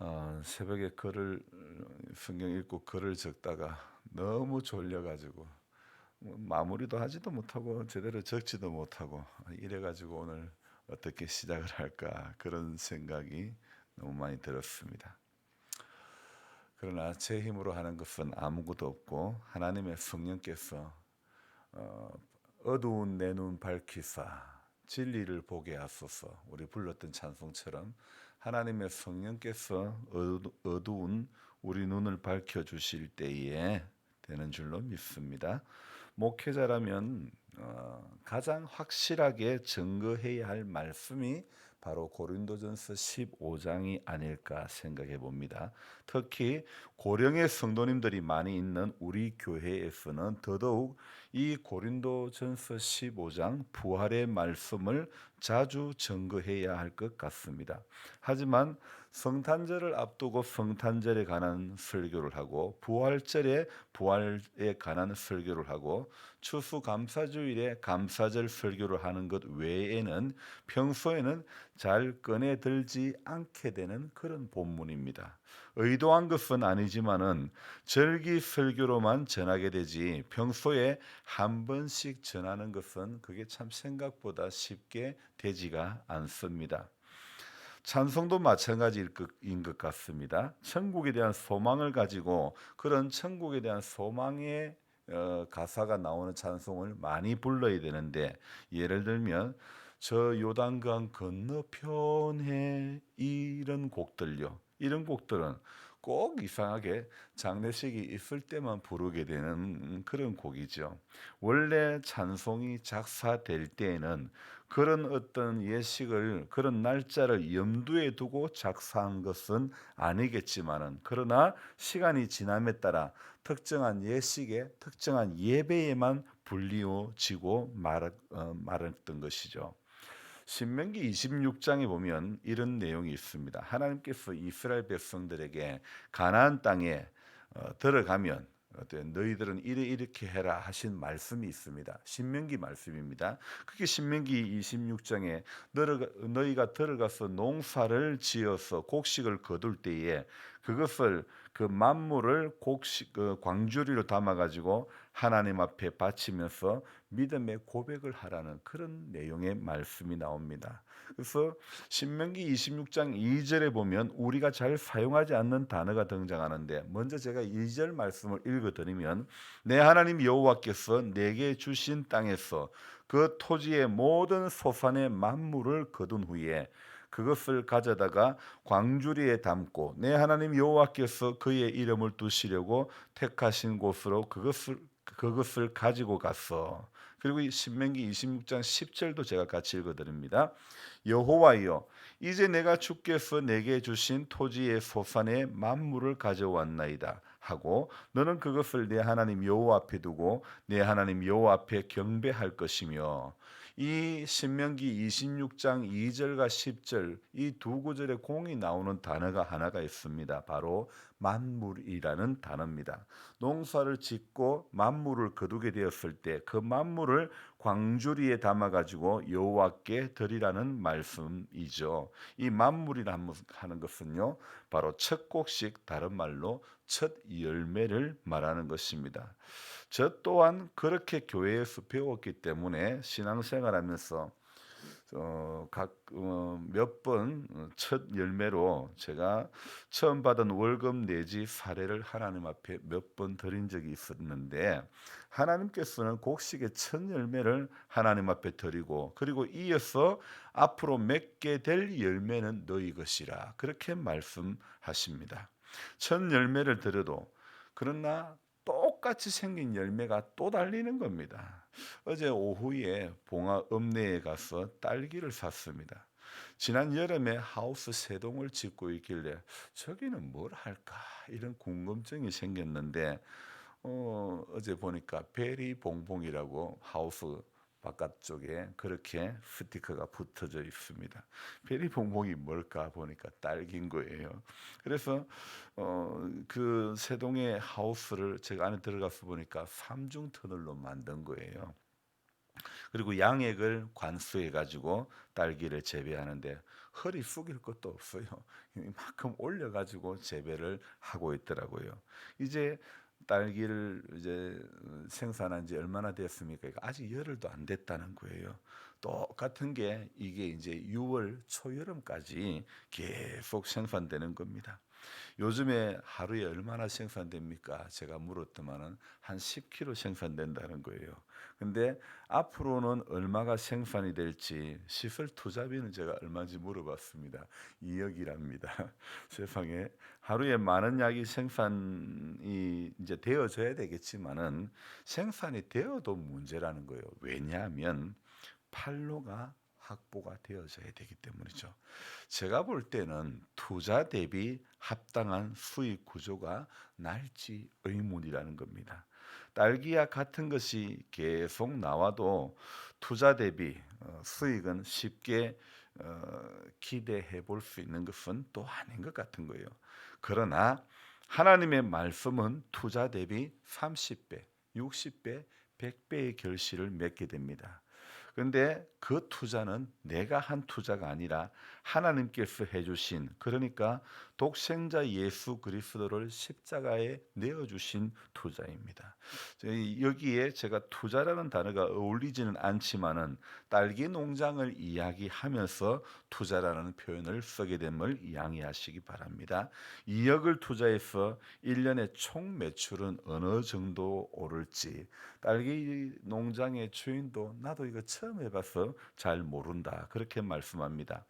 어, 새벽에 글을 성경 읽고 글을 적다가 너무 졸려가지고 뭐 마무리도 하지도 못하고 제대로 적지도 못하고 이래가지고 오늘 어떻게 시작을 할까 그런 생각이 너무 많이 들었습니다. 그러나 제 힘으로 하는 것은 아무것도 없고 하나님의 성령께서 어, 어두운 내 눈 밝히사 진리를 보게 하소서 우리 불렀던 찬송처럼 하나님의 성령께서 어두- 어두운 우리 눈을 밝혀 주실 때에 되는 줄로 믿습니다. 목회자라면 어, 가장 확실하게 증거해야 할 말씀이 바로 고린도전서 15장이 아닐까 생각해 봅니다. 특히 고령의 성도님들이 많이 있는 우리 교회에서는 더더욱 이 고린도전서 15장 부활의 말씀을 자주 증거해야 할 것 같습니다. 하지만 성탄절을 앞두고 성탄절에 관한 설교를 하고 부활절에 부활에 관한 설교를 하고 추수감사주일에 감사절 설교를 하는 것 외에는 평소에는 잘 꺼내 들지 않게 되는 그런 본문입니다. 의도한 것은 아니지만은 절기 설교로만 전하게 되지 평소에 한 번씩 전하는 것은 그게 참 생각보다 쉽게 되지가 않습니다. 찬송도 마찬가지인 것- 같습니다. 천국에 대한 소망을 가지고 그런 천국에 대한 소망의 어, 가사가 나오는 찬송을 많이 불러야 되는데 예를 들면 저 요단강 건너편에 이런 곡들요. 이런 곡들은 꼭 이상하게 장례식이 있을 때만 부르게 되는 그런 곡이죠. 원래 찬송이 작사될 때에는 그런 어떤 예식을 그런 날짜를 염두에 두고 작사한 것은 아니겠지만은 그러나 시간이 지남에 따라 특정한 예식에 특정한 예배에만 불리워지고 말, 어, 말했던 것이죠. 신명기 26장에 보면 이런 내용이 있습니다. 하나님께서 이스라엘 백성들에게 가나안 땅에 어, 들어가면 어때 너희들은 이래 이렇게 해라 하신 말씀이 있습니다. 신명기 말씀입니다. 그게 신명기 26장에 너희가 들어가서 농사를 지어서 곡식을 거둘 때에 그것을 그 만물을 곡식 그 광주리로 담아 가지고 하나님 앞에 바치면서 믿음의 고백을 하라는 그런 내용의 말씀이 나옵니다. 그래서 신명기 26장 2절에 보면 우리가 잘 사용하지 않는 단어가 등장하는데 먼저 제가 2절 말씀을 읽어 드리면 내 하나님 여호와께서 내게 주신 땅에서 그 토지의 모든 소산의 만물을 거둔 후에 그것을 가져다가 광주리에 담고 내 하나님 여호와께서 그의 이름을 두시려고 택하신 곳으로 그것을 그것을 가지고 갔어. 그리고 이 신명기 26장 10절도 제가 같이 읽어 드립니다. 여호와여 이제 내가 주께서 내게 주신 토지의 소산의 만물을 가져왔나이다 하고 너는 그것을 내 하나님 여호와 앞에 두고 내 하나님 여호와 앞에 경배할 것이며 이 신명기 26장 2절과 10절 이 두 구절에 공이 나오는 단어가 하나가 있습니다. 바로 만물이라는 단어입니다. 농사를 짓고 만물을 거두게 되었을 때 그 만물을 광주리에 담아 가지고 여호와께 드리라는 말씀이죠. 이 만물이라 하는 것은요. 바로 첫 곡식 다른 말로 첫 열매를 말하는 것입니다. 저 또한 그렇게 교회에서 배웠기 때문에 신앙생활하면서 어, 각몇번 첫 열매로 제가 처음 받은 월급 내지 사례를 하나님 앞에 몇 번 드린 적이 있었는데 하나님께서는 곡식의 첫 열매를 하나님 앞에 드리고 그리고 이어서 앞으로 맺게 될 열매는 너희 것이라 그렇게 말씀하십니다. 첫 열매를 드려도 그러나 똑같이 생긴 열매가 또 달리는 겁니다. 어제 오후에 봉화 읍내에 가서 딸기를 샀습니다. 지난 여름에 하우스 세 동을 짓고 있길래 저기는 뭘 할까 이런 궁금증이 생겼는데 어, 어제 보니까 베리 봉봉이라고 하우스 바깥쪽에 그렇게 스티커가 붙어져 있습니다. 베리 봉봉이 뭘까 보니까 딸기인 거예요. 그래서 어, 그 세동의 하우스를 제가 안에 들어가서 보니까 삼중 터널로 만든 거예요. 그리고 양액을 관수해 가지고 딸기를 재배하는데 허리 숙일 것도 없어요. 이만큼 올려 가지고 재배를 하고 있더라고요. 이제 딸기를 이제 생산한 지 얼마나 됐습니까? 아직 열흘도 안 됐다는 거예요. 똑같은 게 이게 이제 6월 초여름까지 계속 생산되는 겁니다. 요즘에 하루에 얼마나 생산됩니까? 제가 물었더만은 한 10kg 생산된다는 거예요. 근데 앞으로는 얼마가 생산이 될지 시설 투자비는 제가 얼마인지 물어봤습니다. 2억이랍니다. 세상에 하루에 많은 약이 생산이 이제 되어져야 되겠지만은 생산이 되어도 문제라는 거예요. 왜냐하면 판로가 확보가 되어져야 되기 때문이죠. 제가 볼 때는 투자 대비 합당한 수익 구조가 날지 의문이라는 겁니다. 딸기약 같은 것이 계속 나와도 투자 대비 어, 수익은 쉽게 어, 기대해 볼 수 있는 것은 또 아닌 것 같은 거예요. 그러나 하나님의 말씀은 투자 대비 30배, 60배, 100배의 결실을 맺게 됩니다. 그런데 그 투자는 내가 한 투자가 아니라 하나님께서 해주신 그러니까 독생자 예수 그리스도를 십자가에 내어 주신 투자입니다. 여기에 제가 투자라는 단어가 어울리지는 않지만은 딸기 농장을 이야기하면서 투자라는 표현을 쓰게 됨을 양해하시기 바랍니다. 2억을 투자해서 1년에 총 매출은 어느 정도 오를지 딸기 농장의 주인도 나도 이거 처음 해봐서 잘 모른다 그렇게 말씀합니다.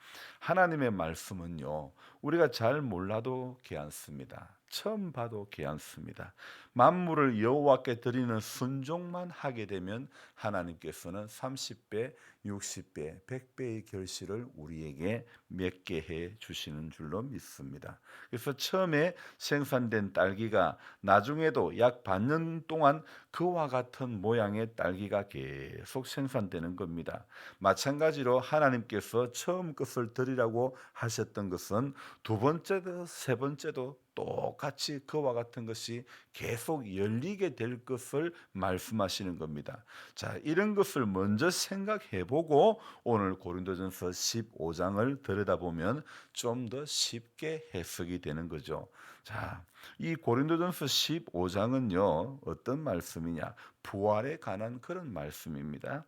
하나님의 말씀은요 우리가 잘 몰라도 괜찮습니다. 처음 봐도 괜찮습니다. 만물을 여호와께 드리는 순종만 하게 되면 하나님께서는 30배, 60배, 100배의 결실을 우리에게 맺게 해 주시는 줄로 믿습니다. 그래서 처음에 생산된 딸기가 나중에도 약 반년 동안 그와 같은 모양의 딸기가 계속 생산되는 겁니다. 마찬가지로 하나님께서 처음 것을 드리라고 하셨던 것은 두 번째도 세 번째도 똑같이 그와 같은 것이 계속 열리게 될 것을 말씀하시는 겁니다. 자, 이런 것을 먼저 생각해 보고 오늘 고린도전서 15장을 들여다보면 좀 더 쉽게 해석이 되는 거죠. 자, 이 고린도전서 15장은요. 어떤 말씀이냐? 부활에 관한 그런 말씀입니다.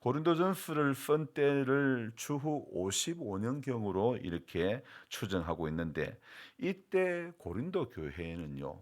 고린도전서를 쓴 때를 주후 55년경으로 이렇게 추정하고 있는데 이때 고린도 교회에는요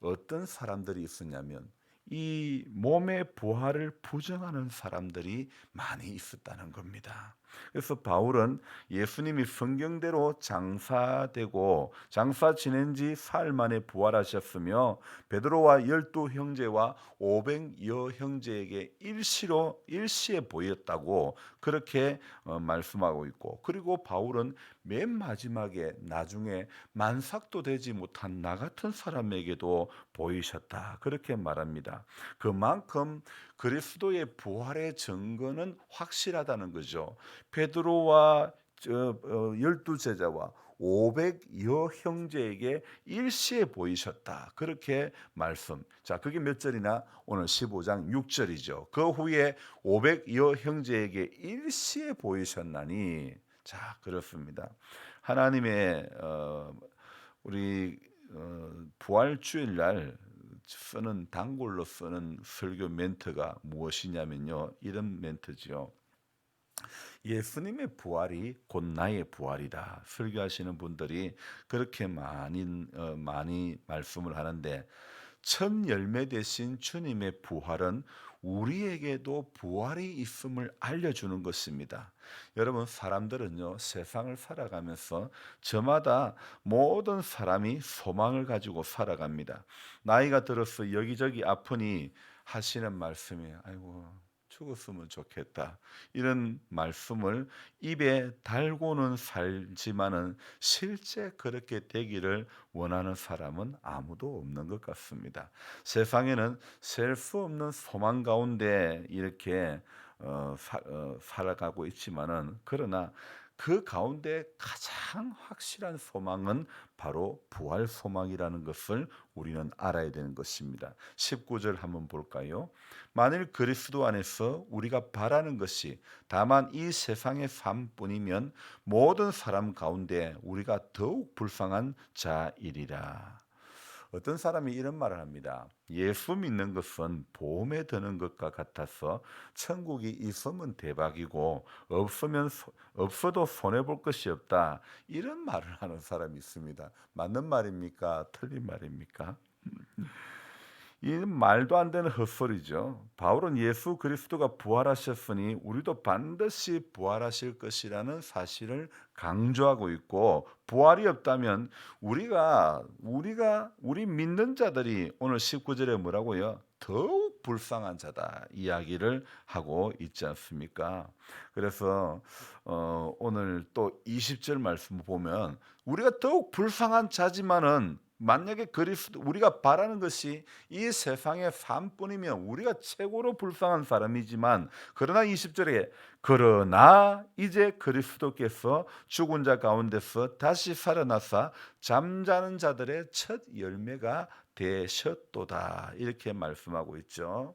어떤 사람들이 있었냐면 이 몸의 부활을 부정하는 사람들이 많이 있었다는 겁니다. 그래서 바울은 예수님이 성경대로 장사되고 장사 지낸 지 사흘 만에 부활하셨으며 베드로와 열두 형제와 오백여 형제에게 일시로 일시에 보였다고 그렇게 어, 말씀하고 있고 그리고 바울은 맨 마지막에 나중에 만삭도 되지 못한 나 같은 사람에게도 보이셨다 그렇게 말합니다. 그만큼 그리스도의 부활의 증거는 확실하다는 거죠. 베드로와 어, 열두 제자와 500여 형제에게 일시에 보이셨다. 그렇게 말씀. 자, 그게 몇 절이나? 오늘 15장 6절이죠. 그 후에 500여 형제에게 일시에 보이셨나니. 자, 그렇습니다. 하나님의 어, 우리 어, 부활 주일날 쓰는 단골로 쓰는 설교 멘트가 무엇이냐면요. 이런 멘트지요. 예수님의 부활이 곧 나의 부활이다. 설교하시는 분들이 그렇게 많이 어, 많이 말씀을 하는데 첫 열매 대신 주님의 부활은 우리에게도 부활이 있음을 알려주는 것입니다. 여러분, 사람들은요, 세상을 살아가면서 저마다 모든 사람이 소망을 가지고 살아갑니다. 나이가 들어서 여기저기 아프니 하시는 말씀이, 아이고, 죽었으면 좋겠다. 이런 말씀을 입에 달고는 살지만은 실제 그렇게 되기를 원하는 사람은 아무도 없는 것 같습니다. 세상에는 셀 수 없는 소망 가운데 이렇게 어, 사, 어, 살아가고 있지만은 그러나 그 가운데 가장 확실한 소망은 바로 부활 소망이라는 것을 우리는 알아야 되는 것입니다. 19절 한번 볼까요? 만일 그리스도 안에서 우리가 바라는 것이 다만 이 세상의 삶뿐이면 모든 사람 가운데 우리가 더욱 불쌍한 자이리라. 어떤 사람이 이런 말을 합니다. 예수 믿는 것은 보험에 드는 것과 같아서 천국이 있으면 대박이고 없으면 소- 없어도 손해 볼 것이 없다. 이런 말을 하는 사람이 있습니다. 맞는 말입니까? 틀린 말입니까? 이 말도 안 되는 헛소리죠. 바울은 예수 그리스도가 부활하셨으니 우리도 반드시 부활하실 것이라는 사실을 강조하고 있고 부활이 없다면 우리가 우리가 우리 믿는 자들이 오늘 19절에 뭐라고요? 더욱 불쌍한 자다 이야기를 하고 있지 않습니까? 그래서 어, 오늘 또 20절 말씀 보면 우리가 더욱 불쌍한 자지만은 만약에 그리스도 우리가 바라는 것이 이 세상의 삶뿐이면 우리가 최고로 불쌍한 사람이지만 그러나 20절에 그러나 이제 그리스도께서 죽은 자 가운데서 다시 살아나사 잠자는 자들의 첫 열매가 되셨도다 이렇게 말씀하고 있죠.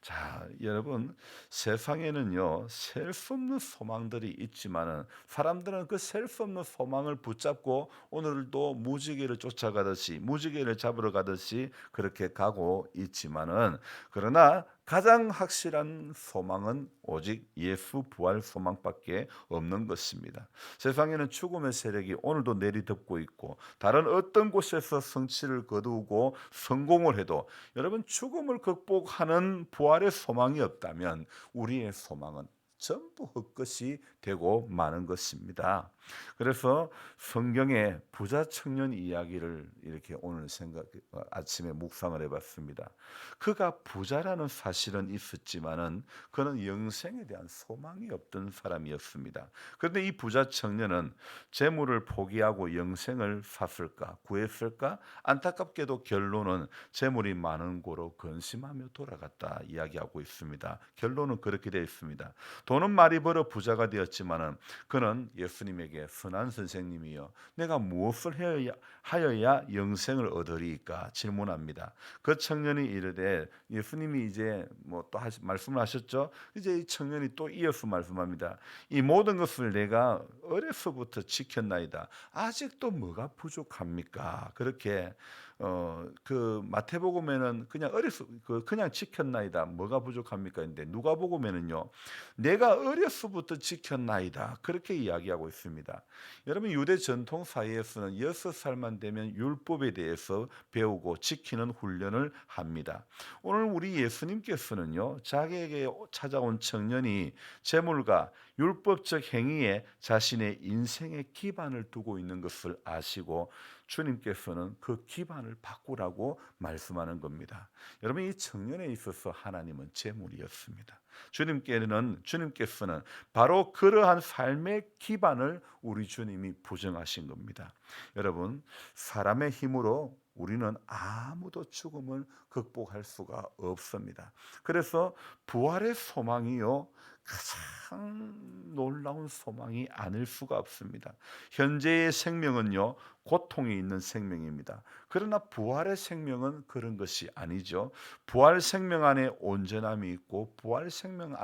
자, 여러분 세상에는요 셀수 없는 소망들이 있지만은 사람들은 그셀수 없는 소망을 붙잡고 오늘도 무지개를 쫓아가듯이 무지개를 잡으러 가듯이 그렇게 가고 있지만은 그러나 가장 확실한 소망은 오직 예수 부활 소망밖에 없는 것입니다. 세상에는 죽음의 세력이 오늘도 내리덮고 있고 다른 어떤 곳에서 성취를 거두고 성공을 해도 여러분 죽음을 극복하는 부활의 소망이 없다면 우리의 소망은 전부 헛것이 되고 마는 것입니다. 그래서 성경의 부자 청년 이야기를 이렇게 오늘 생각 어, 아침에 묵상을 해봤습니다. 그가 부자라는 사실은 있었지만은 그는 영생에 대한 소망이 없던 사람이었습니다. 그런데 이 부자 청년은 재물을 포기하고 영생을 샀을까 구했을까? 안타깝게도 결론은 재물이 많은 고로 근심하며 돌아갔다 이야기하고 있습니다. 결론은 그렇게 되어 있습니다. 돈은 많이 벌어 부자가 되었지만은 그는 예수님에게 선한 선생님이여 내가 무엇을 하여야, 하여야 영생을 얻으리까 질문합니다. 그 청년이 이르되 예수님이 이제 뭐 또 말씀을 하셨죠. 이제 이 청년이 또 이어서 말씀합니다. 이 모든 것을 내가 어려서부터 지켰나이다. 아직도 뭐가 부족합니까? 그렇게 어 그 마태복음에는 그냥 어려서 그 그냥 지켰나이다. 뭐가 부족합니까? 근데 누가복음에는요. 내가 어려서부터 지켰나이다. 그렇게 이야기하고 있습니다. 여러분 유대 전통 사이에서는 여섯 살만 되면 율법에 대해서 배우고 지키는 훈련을 합니다. 오늘 우리 예수님께서는요. 자기에게 찾아온 청년이 재물과 율법적 행위에 자신의 인생의 기반을 두고 있는 것을 아시고 주님께서는 그 기반을 바꾸라고 말씀하는 겁니다. 여러분 이 청년에 있어서 하나님은 재물이었습니다. 주님께는 주님께서는 바로 그러한 삶의 기반을 우리 주님이 부정하신 겁니다. 여러분 사람의 힘으로 우리는 아무도 죽음을 극복할 수가 없습니다. 그래서 부활의 소망이요 가장 놀라운 소망이 아닐 수가 없습니다. 현재의 생명은요 고통이 있는 생명입니다. 그러나 부활의 생명은 그런 것이 아니죠. 부활 생명 안에 온전함이 있고 부활 생명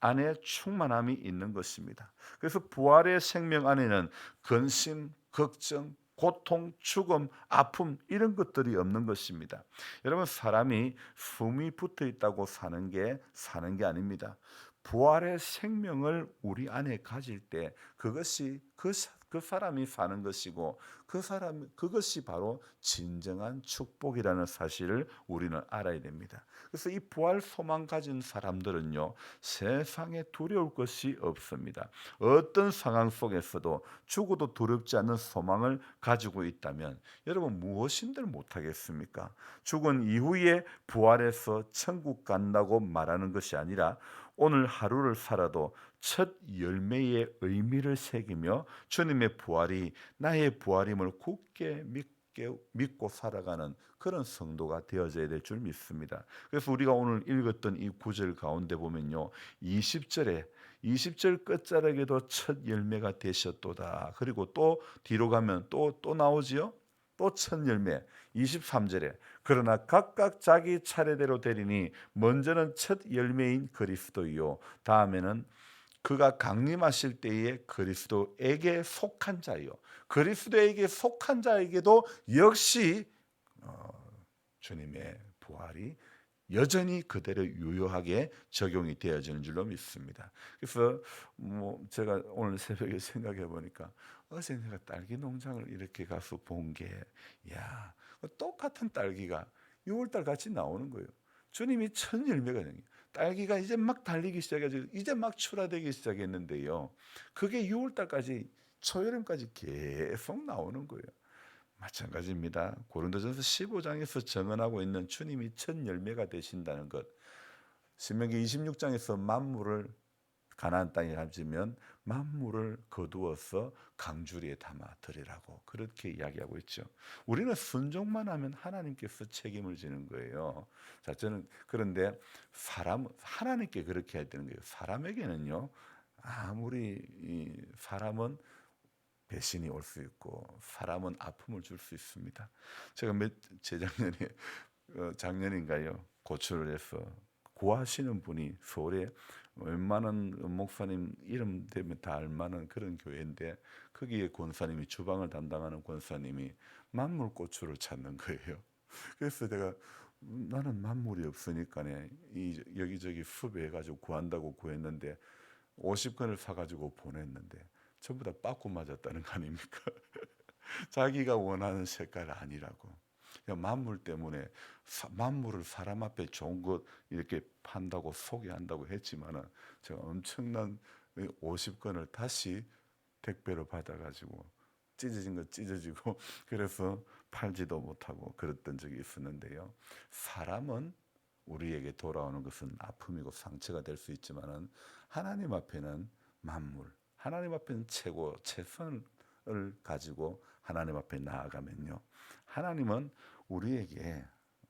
안에 충만함이 있는 것입니다. 그래서 부활의 생명 안에는 근심, 걱정, 고통, 죽음, 아픔 이런 것들이 없는 것입니다. 여러분 사람이 숨이 붙어 있다고 사는 게 사는 게 아닙니다. 부활의 생명을 우리 안에 가질 때 그것이 그, 사- 그 사람이 사는 것이고 그 사람 그것이 바로 진정한 축복이라는 사실을 우리는 알아야 됩니다. 그래서 이 부활 소망 가진 사람들은요 세상에 두려울 것이 없습니다. 어떤 상황 속에서도 죽어도 두렵지 않는 소망을 가지고 있다면 여러분 무엇인들 못하겠습니까? 죽은 이후에 부활해서 천국 간다고 말하는 것이 아니라 오늘 하루를 살아도 첫 열매의 의미를 새기며 주님의 부활이 나의 부활임을 굳게 믿 깨- 믿고 살아가는 그런 성도가 되어져야 될 줄 믿습니다. 그래서 우리가 오늘 읽었던 이 구절 가운데 보면요. 20절에 20절 끝자락에도 첫 열매가 되셨도다. 그리고 또 뒤로 가면 또또 나오지요. 또 첫 열매 23절에 그러나 각각 자기 차례대로 되리니 먼저는 첫 열매인 그리스도이요 다음에는 그가 강림하실 때에 그리스도에게 속한 자요 그리스도에게 속한 자에게도 역시 어, 주님의 부활이 여전히 그대로 유효하게 적용이 되어지는 줄로 믿습니다. 그래서 뭐 제가 오늘 새벽에 생각해 보니까 어제 내가 딸기 농장을 이렇게 가서 본 게 야, 똑같은 딸기가 6월달 같이 나오는 거예요. 주님이 첫 열매가 거예요. 딸기가 이제 막 달리기 시작해가지고 이제 막 출하되기 시작했는데요. 그게 6월달까지 초여름까지 계속 나오는 거예요. 마찬가지입니다. 고린도전서 15장에서 정언하고 있는 주님이 첫 열매가 되신다는 것. 신명기 26장에서 만물을 가나안 땅에 가지면 만물을 거두어서 강주리에 담아 드리라고 그렇게 이야기하고 있죠. 우리는 순종만 하면 하나님께서 책임을 지는 거예요. 자, 저는 그런데 사람 하나님께 그렇게 해야 되는 거예요. 사람에게는요. 아무리 이 사람은 배신이 올 수 있고 사람은 아픔을 줄 수 있습니다. 제가 몇 재작년에 어, 작년인가요 고초를 해서 구하시는 분이 서울에 웬만한 목사님 이름 되면 다 알만한 그런 교회인데 거기에 권사님이 주방을 담당하는 권사님이 만물 고추를 찾는 거예요. 그래서 내가 음, 나는 만물이 없으니까네 이 여기저기 수배해 가지고 구한다고 구했는데 50건을 사 가지고 보냈는데 전부 다 빠꾸 맞았다는 거 아닙니까? 자기가 원하는 색깔 아니라고. 만물 때문에 사- 만물을 사람 앞에 좋은 것 이렇게 판다고 소개한다고 했지만은 제가 엄청난 50건을 다시 택배로 받아가지고 찢어진 거 찢어지고 그래서 팔지도 못하고 그랬던 적이 있었는데요. 사람은 우리에게 돌아오는 것은 아픔이고 상처가 될 수 있지만은 하나님 앞에는 만물, 하나님 앞에는 최고 최선을 가지고 하나님 앞에 나아가면요. 하나님은 우리에게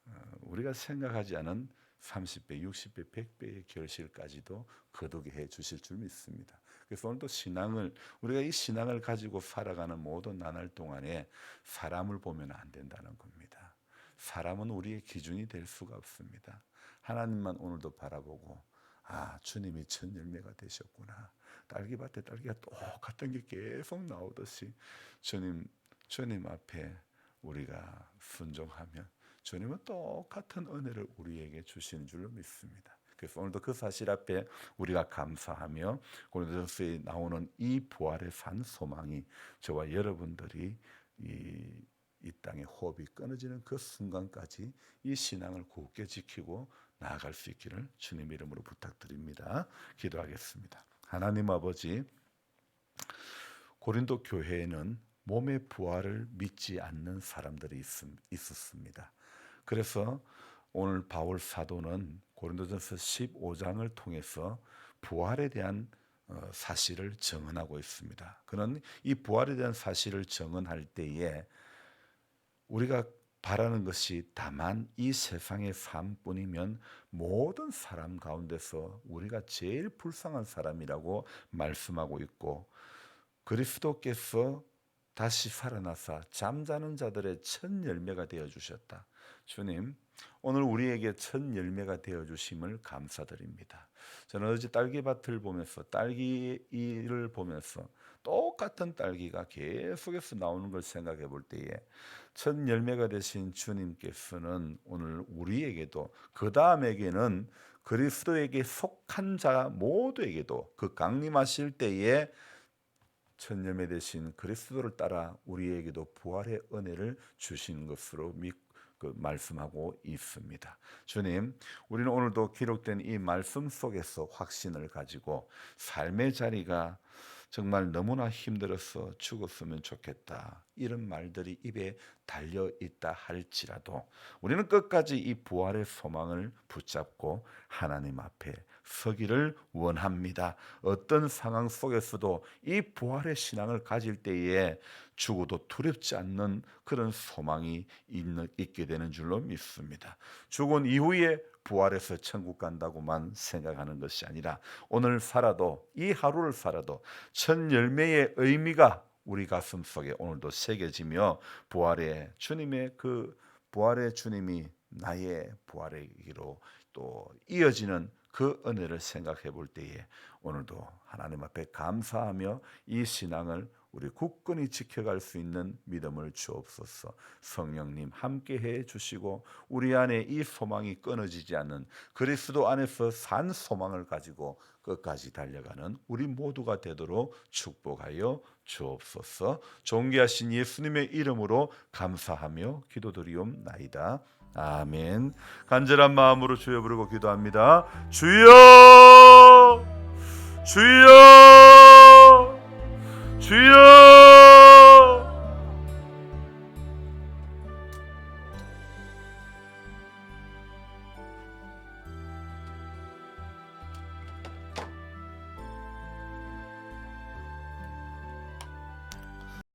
어, 우리가 생각하지 않은 30배, 60배, 100배의 결실까지도 거두게 해 주실 줄 믿습니다. 그래서 오늘도 신앙을 우리가 이 신앙을 가지고 살아가는 모든 나날 동안에 사람을 보면 안 된다는 겁니다. 사람은 우리의 기준이 될 수가 없습니다. 하나님만 오늘도 바라보고 아 주님이 첫 열매가 되셨구나. 딸기밭에 딸기가 똑같은 게 계속 나오듯이 주님 주님 앞에 우리가 순종하면 주님은 똑같은 은혜를 우리에게 주시는 줄로 믿습니다. 그래서 오늘도 그 사실 앞에 우리가 감사하며 고린도전서에 나오는 이 부활의 산 소망이 저와 여러분들이 이, 이 땅의 호흡이 끊어지는 그 순간까지 이 신앙을 굳게 지키고 나아갈 수 있기를 주님 이름으로 부탁드립니다. 기도하겠습니다. 하나님 아버지 고린도 교회에는 몸의 부활을 믿지 않는 사람들이 있, 있었습니다. 그래서 오늘 바울 사도는 고린도전서 15장을 통해서 부활에 대한 어, 사실을 정언하고 있습니다. 그는 이 부활에 대한 사실을 정언할 때에 우리가 바라는 것이 다만 이 세상의 삶뿐이면 모든 사람 가운데서 우리가 제일 불쌍한 사람이라고 말씀하고 있고 그리스도께서 다시 살아나사 잠자는 자들의 첫 열매가 되어 주셨다. 주님, 오늘 우리에게 첫 열매가 되어 주심을 감사드립니다. 저는 어제 딸기밭을 보면서 딸기를 보면서 똑같은 딸기가 계속해서 나오는 걸 생각해 볼 때에 첫 열매가 되신 주님께서는 오늘 우리에게도 그 다음에게는 그리스도에게 속한 자 모두에게도 그 강림하실 때에 첫 열매 되신 그리스도를 따라 우리에게도 부활의 은혜를 주신 것으로 믿, 그 말씀하고 있습니다. 주님, 우리는 오늘도 기록된 이 말씀 속에서 확신을 가지고 삶의 자리가 정말 너무나 힘들어서 죽었으면 좋겠다. 이런 말들이 입에 달려 있다 할지라도 우리는 끝까지 이 부활의 소망을 붙잡고 하나님 앞에 서기를 원합니다. 어떤 상황 속에서도 이 부활의 신앙을 가질 때에 죽어도 두렵지 않는 그런 소망이 있게 되는 줄로 믿습니다. 죽은 이후에 부활해서 천국 간다고만 생각하는 것이 아니라 오늘 살아도 이 하루를 살아도 첫 열매의 의미가 우리 가슴 속에 오늘도 새겨지며 부활의 주님의 그 부활의 주님이 나의 부활의 길로 또 이어지는 그 은혜를 생각해 볼 때에 오늘도 하나님 앞에 감사하며 이 신앙을 우리 굳건히 지켜갈 수 있는 믿음을 주옵소서. 성령님 함께 해 주시고 우리 안에 이 소망이 끊어지지 않는 그리스도 안에서 산 소망을 가지고 끝까지 달려가는 우리 모두가 되도록 축복하여 주옵소서. 존귀하신 예수님의 이름으로 감사하며 기도드리옵나이다. 아멘. 간절한 마음으로 주여 부르고 기도합니다. 주여! 주여! 주여!